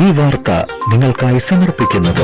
ഈ വാർത്ത നിങ്ങൾക്കായി സമർപ്പിക്കുന്നത്.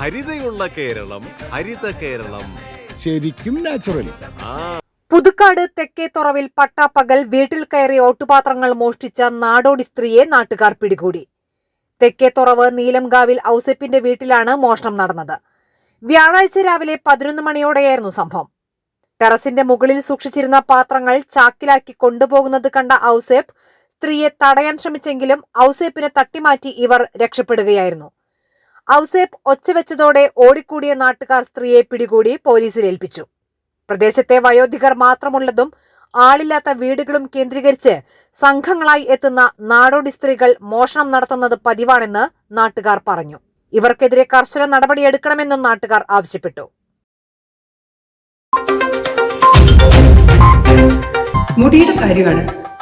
ഹരിതയുള്ള കേരളം ഹരിത കേരളം. ശരിക്കും നാച്ചുറൽ പുതുക്കാട് തെക്കേ തുറവിൽ പട്ടാപ്പകൽ വീട്ടിൽ കയറി ഓട്ടുപാത്രങ്ങൾ മോഷ്ടിച്ച നാടോടി സ്ത്രീയെ നാട്ടുകാർ പിടികൂടി. തെക്കേ തുറവ് നീലംകാവിൽ ഔസേപ്പിന്റെ വീട്ടിലാണ് മോഷണം നടന്നത്. വ്യാഴാഴ്ച രാവിലെ പതിനൊന്ന് മണിയോടെയായിരുന്നു സംഭവം. ടെറസിന്റെ മുകളിൽ സൂക്ഷിച്ചിരുന്ന പാത്രങ്ങൾ ചാക്കിലാക്കി കൊണ്ടുപോകുന്നത് കണ്ട ഔസേപ്പ് സ്ത്രീയെ തടയാൻ ശ്രമിച്ചെങ്കിലും ഔസേപ്പിനെ തട്ടിമാറ്റി ഇവർ രക്ഷപ്പെടുകയായിരുന്നു. ഔസേപ്പ് ഒച്ചവെച്ചതോടെ ഓടിക്കൂടിയ നാട്ടുകാർ സ്ത്രീയെ പിടികൂടി പോലീസിൽ ഏൽപ്പിച്ചു. പ്രദേശത്തെ വയോധികർ മാത്രമുള്ളതും ആളില്ലാത്ത വീടുകളും കേന്ദ്രീകരിച്ച് സംഘങ്ങളായി എത്തുന്ന നാടോടി സ്ത്രീകൾ മോഷണം നടത്തുന്നത് പതിവാണെന്ന് നാട്ടുകാർ പറഞ്ഞു. ഇവർക്കെതിരെ കർശന നടപടിയെടുക്കണമെന്നും നാട്ടുകാർ ആവശ്യപ്പെട്ടു. മുടിയുടെ കാര്യമാണ്